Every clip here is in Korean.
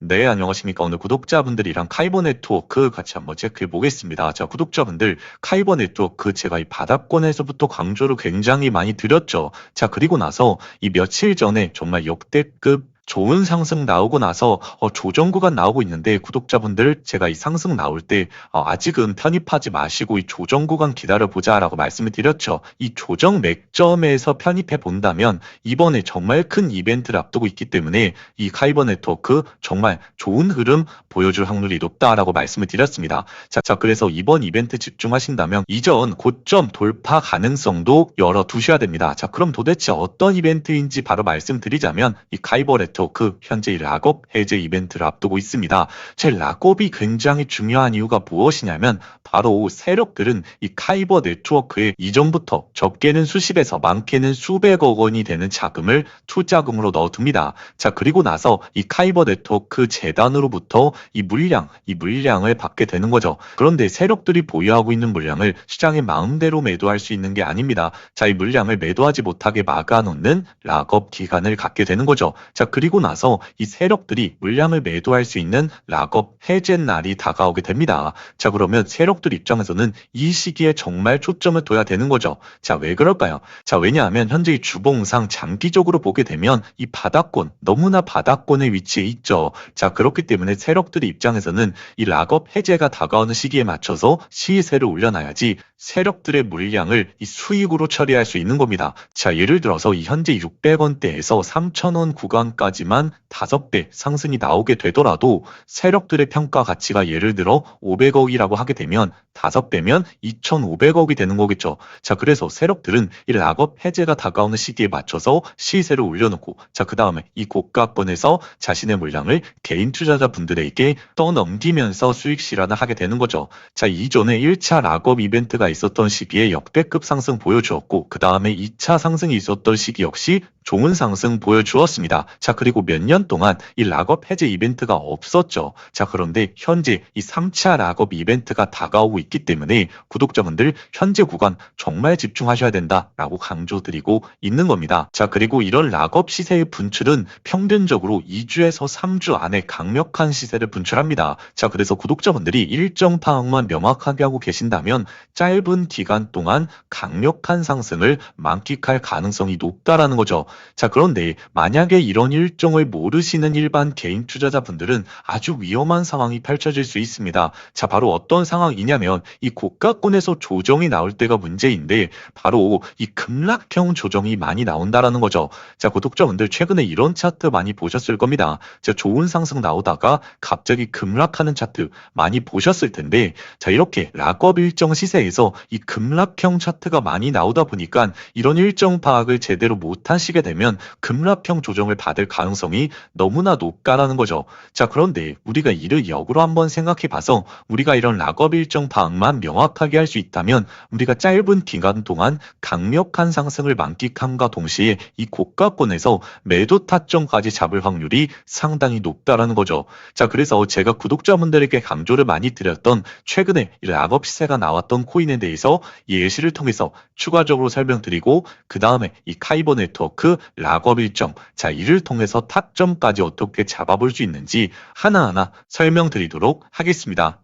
네, 안녕하십니까. 오늘 구독자분들이랑 카이버 네트워크 같이 한번 체크해 보겠습니다. 자, 구독자분들, 카이버 네트워크 제가 이 바닥권에서부터 강조를 굉장히 많이 드렸죠. 자, 그리고 나서 이 며칠 전에 정말 역대급 좋은 상승 나오고 나서 어, 조정 구간 나오고 있는데 구독자분들 제가 이 상승 나올 때 어, 아직은 편입하지 마시고 이 조정 구간 기다려 보자라고 말씀을 드렸죠. 이 조정 맥점에서 편입해 본다면 이번에 정말 큰 이벤트를 앞두고 있기 때문에 이 카이버 네트워크 정말 좋은 흐름 보여줄 확률이 높다라고 말씀을 드렸습니다. 자, 자 그래서 이번 이벤트 집중하신다면 이전 고점 돌파 가능성도 열어 두셔야 됩니다. 자 그럼 도대체 어떤 이벤트인지 바로 말씀드리자면 이 카이버 네트워크 현재 이 락업 해제 이벤트를 앞두고 있습니다. 제 락업이 굉장히 중요한 이유가 무엇이냐면 바로 세력들은 이 카이버 네트워크에 이전부터 적게는 수십에서 많게는 수백억 원이 되는 자금을 투자금으로 넣어둡니다. 자 그리고 나서 이 카이버 네트워크 재단으로부터 이 물량, 이 물량을 받게 되는 거죠. 그런데 세력들이 보유하고 있는 물량을 시장에 마음대로 매도할 수 있는 게 아닙니다. 자 이 물량을 매도하지 못하게 막아놓는 락업 기간을 갖게 되는 거죠. 자 그리고 나서 이 세력들이 물량을 매도할 수 있는 락업 해제 날이 다가오게 됩니다. 자 그러면 세력들 입장에서는 이 시기에 정말 초점을 둬야 되는 거죠. 자 왜 그럴까요? 자 왜냐하면 현재 이 주봉상 장기적으로 보게 되면 이 바닥권 너무나 바닥권에 위치해 있죠. 자 그렇기 때문에 세력들의 입장에서는 이 락업 해제가 다가오는 시기에 맞춰서 시세를 올려놔야지 세력들의 물량을 이 수익으로 처리할 수 있는 겁니다. 자 예를 들어서 이 현재 600원대에서 3,000원 구간까지 만 5배 상승이 나오게 되더라도 세력들의 평가 가치가 예를 들어 500억이라고 하게 되면 5배면 2,500억이 되는 거겠죠. 자 그래서 세력들은 이 락업 해제가 다가오는 시기에 맞춰서 시세를 올려놓고 자 그 다음에 이 고가권에서 자신의 물량을 개인 투자자분들에게 떠넘기면서 수익 실현을 하게 되는 거죠. 자 이전에 1차 락업 이벤트가 있었던 시기에 역대급 상승 보여주었고 그 다음에 2차 상승이 있었던 시기 역시 좋은 상승 보여주었습니다. 자 그리고 몇년 동안 이 락업 해제 이벤트가 없었죠. 자 그런데 현재 이 3차 락업 이벤트가 다가오고 있기 때문에 구독자분들 현재 구간 정말 집중하셔야 된다라고 강조드리고 있는 겁니다. 자 그리고 이런 락업 시세의 분출은 평균적으로 2주에서 3주 안에 강력한 시세를 분출합니다. 자 그래서 구독자분들이 일정 파악만 명확하게 하고 계신다면 짧은 기간 동안 강력한 상승을 만끽할 가능성이 높다라는 거죠. 자, 그런데 만약에 이런 일정을 모르 시는 일반 개인 투자자분들은 아주 위험한 상황이 펼쳐질 수 있습니다. 자, 바로 어떤 상황이냐면 이 고가권에서 조정이 나올 때가 문제인데 바로 이 급락형 조정이 많이 나온다라는 거죠. 자, 구독자분들 최근에 이런 차트 많이 보셨을 겁니다. 자, 좋은 상승 나오다가 갑자기 급락하는 차트 많이 보셨을 텐데 자, 이렇게 락업 일정 시세에서 이 급락형 차트가 많이 나오다 보니까 이런 일정 파악을 제대로 못 하시게 되면 급락형 조정을 받을 가능성이 너무나 높다라는 거죠. 자, 그런데 우리가 이를 역으로 한번 생각해 봐서 우리가 이런 락업 일정 파악만 명확하게 할 수 있다면 우리가 짧은 기간 동안 강력한 상승을 만끽함과 동시에 이 고가권에서 매도 타점까지 잡을 확률이 상당히 높다라는 거죠. 자, 그래서 제가 구독자분들에게 강조를 많이 드렸던 최근에 이 락업 시세가 나왔던 코인에 대해서 예시를 통해서 추가적으로 설명드리고 그 다음에 이 카이버 네트워크 락업 일정 자 이를 통해서 타점 까지 어떻게 잡아볼 수 있는지 하나하나 설명드리도록 하겠습니다.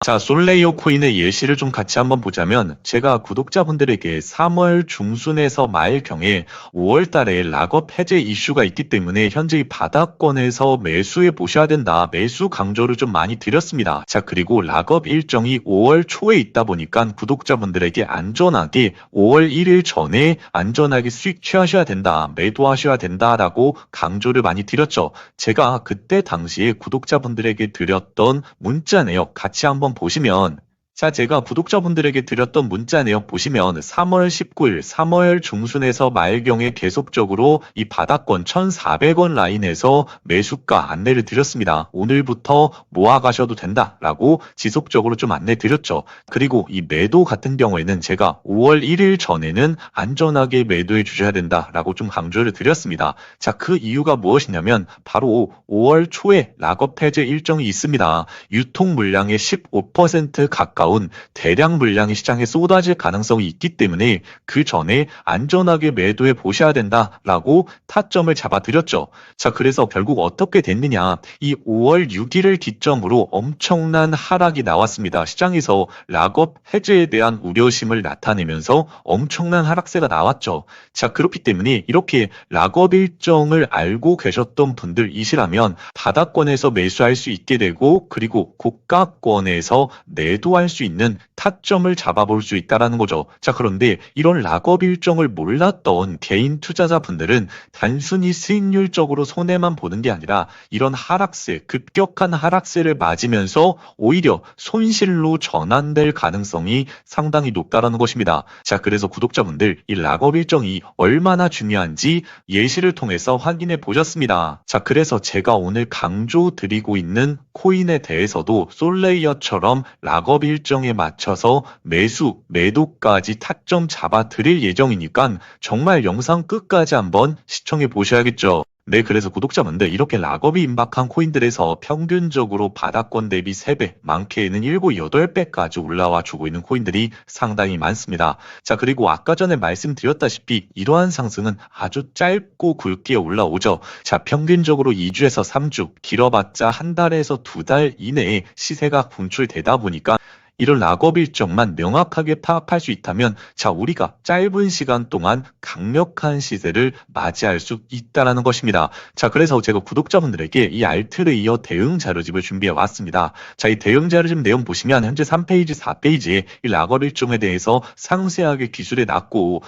자, 솔레이오 코인의 예시를 좀 같이 한번 보자면 제가 구독자분들에게 3월 중순에서 말경에 5월 달에 락업 해제 이슈가 있기 때문에 현재 이 바닥권에서 매수해 보셔야 된다. 매수 강조를 좀 많이 드렸습니다. 자, 그리고 락업 일정이 5월 초에 있다 보니까 구독자분들에게 안전하게 5월 1일 전에 안전하게 수익 취하셔야 된다. 매도하셔야 된다라고 강조를 많이 드렸죠. 제가 그때 당시에 구독자분들에게 드렸던 문자 내역 같이 한번 보시면 자, 제가 구독자분들에게 드렸던 문자 내역 보시면 3월 19일, 3월 중순에서 말경에 계속적으로 이 바닥권 1,400원 라인에서 매수가 안내를 드렸습니다. 오늘부터 모아가셔도 된다라고 지속적으로 좀 안내 드렸죠. 그리고 이 매도 같은 경우에는 제가 5월 1일 전에는 안전하게 매도해 주셔야 된다라고 좀 강조를 드렸습니다. 자, 그 이유가 무엇이냐면 바로 5월 초에 락업 해제 일정이 있습니다. 유통 물량의 15% 가까운 올라온 대량 물량이 시장에 쏟아질 가능성이 있기 때문에 그 전에 안전하게 매도해 보셔야 된다라고 타점을 잡아드렸죠. 자, 그래서 결국 어떻게 됐느냐. 이 5월 6일을 기점으로 엄청난 하락이 나왔습니다. 시장에서 락업 해제에 대한 우려심을 나타내면서 엄청난 하락세가 나왔죠. 자, 그렇기 때문에 이렇게 락업 일정을 알고 계셨던 분들이시라면 바닥권에서 매수할 수 있게 되고 그리고 고가권에서 매도할 수 있는 타점을 잡아볼 수 있다라는 거죠. 자, 그런데 이런 락업 일정을 몰랐던 개인 투자자분들은 단순히 수익률적으로 손해만 보는 게 아니라 이런 하락세, 급격한 하락세를 맞으면서 오히려 손실로 전환될 가능성이 상당히 높다라는 것입니다. 자, 그래서 구독자분들 이 락업 일정이 얼마나 중요한지 예시를 통해서 확인해 보셨습니다. 자, 그래서 제가 오늘 강조 드리고 있는 코인에 대해서도 솔레이어처럼 락업 일정 에 맞춰서 매수, 매도까지 타점 잡아 드릴 예정이니까 정말 영상 끝까지 한번 시청해 보셔야겠죠. 네, 그래서 구독자분들 이렇게 락업이 임박한 코인들에서 평균적으로 바닥권 대비 3배, 많게는 7, 8배까지 올라와 주고 있는 코인들이 상당히 많습니다. 자, 그리고 아까 전에 말씀드렸다시피 이러한 상승은 아주 짧고 굵게 올라오죠. 자, 평균적으로 2주에서 3주, 길어봤자 한 달에서 두 달 이내에 시세가 분출되다 보니까 이런 락업 일정만 명확하게 파악할 수 있다면 자 우리가 짧은 시간 동안 강력한 시세를 맞이할 수 있다라는 것입니다. 자 그래서 제가 구독자분들에게 이 알트레이어 대응 자료집을 준비해 왔습니다. 자 이 대응 자료집 내용 보시면 현재 3페이지 4페이지에 이 락업 일정에 대해서 상세하게 기술에 놨고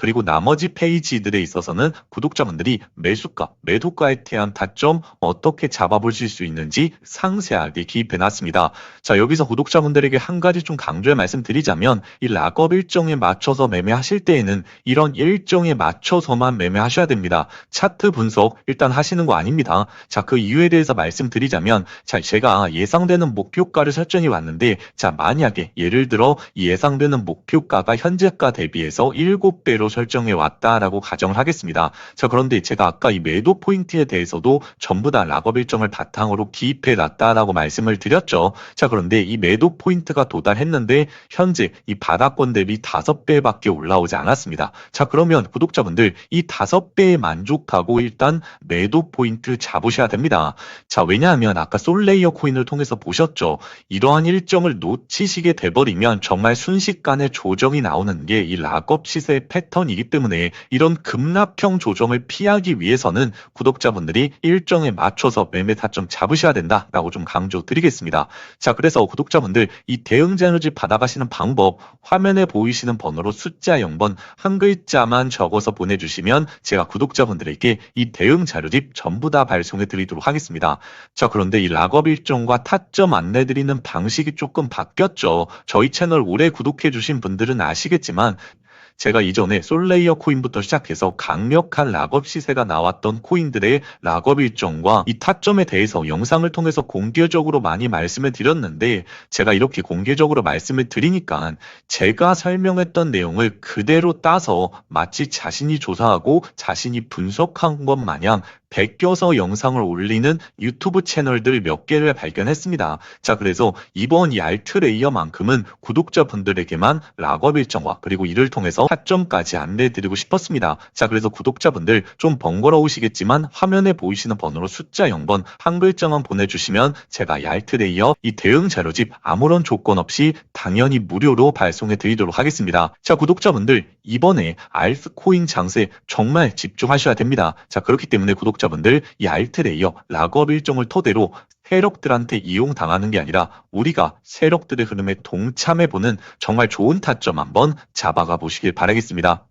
그리고 나머지 페이지들에 있어서는 구독자분들이 매수가, 매도가에 대한 타점 어떻게 잡아보실 수 있는지 상세하게 기입해 놨습니다. 자, 여기서 구독자분들에게 한 가지 좀 강조해 말씀드리자면 이 락업 일정에 맞춰서 매매하실 때에는 이런 일정에 맞춰서만 매매하셔야 됩니다. 차트 분석 일단 하시는 거 아닙니다. 자, 그 이유에 대해서 말씀드리자면 자, 제가 예상되는 목표가를 설정해 왔는데 자, 만약에 예를 들어 이 예상되는 목표가가 현재가 대비해서 7배로 설정해 왔다라고 가정을 하겠습니다. 자, 그런데 제가 아까 이 매도 포인트에 대해서도 전부 다 락업 일정을 바탕으로 기입해 놨다라고 말씀을 드렸죠. 자, 그런데 이 매도 포인트가 도달했는데 현재 이 바닥권 대비 5배밖에 올라오지 않았습니다. 자, 그러면 구독자분들 이 5배에 만족하고 일단 매도 포인트 잡으셔야 됩니다. 자, 왜냐하면 아까 솔레이어 코인을 통해서 보셨죠. 이러한 일정을 놓치시게 돼버리면 정말 순식간에 조정이 나오는 게 이 락업 시세의 패턴 이기 때문에 이런 급락형 조정을 피하기 위해서는 구독자분들이 일정에 맞춰서 매매 타점 잡으셔야 된다라고 좀 강조 드리겠습니다. 자, 그래서 구독자분들 이 대응 자료집 받아가시는 방법 화면에 보이시는 번호로 숫자 0번 한 글자만 적어서 보내주시면 제가 구독자분들에게 이 대응 자료집 전부 다 발송해 드리도록 하겠습니다. 자, 그런데 이 락업 일정과 타점 안내 드리는 방식이 조금 바뀌었죠. 저희 채널 오래 구독해 주신 분들은 아시겠지만 제가 이전에 솔레이어 코인부터 시작해서 강력한 락업 시세가 나왔던 코인들의 락업 일정과 이 타점에 대해서 영상을 통해서 공개적으로 많이 말씀을 드렸는데 제가 이렇게 공개적으로 말씀을 드리니까 제가 설명했던 내용을 그대로 따서 마치 자신이 조사하고 자신이 분석한 것 마냥 베껴서 영상을 올리는 유튜브 채널들 몇 개를 발견했습니다. 자, 그래서 이번 이 알트레이어만큼은 구독자분들에게만 락업 일정과 그리고 이를 통해서 타점까지 안내해드리고 싶었습니다. 자, 그래서 구독자분들 좀 번거로우시겠지만 화면에 보이시는 번호로 숫자 0번 한 글자만 보내주시면 제가 이 알트레이어 이 대응 자료집 아무런 조건 없이 당연히 무료로 발송해 드리도록 하겠습니다. 자, 구독자분들 이번에 알트코인 장세 정말 집중하셔야 됩니다. 자, 그렇기 때문에 구독 자분들 이 알트레이어 락업 일정을 토대로 세력들한테 이용당하는 게 아니라 우리가 세력들의 흐름에 동참해보는 정말 좋은 타점 한번 잡아가 보시길 바라겠습니다.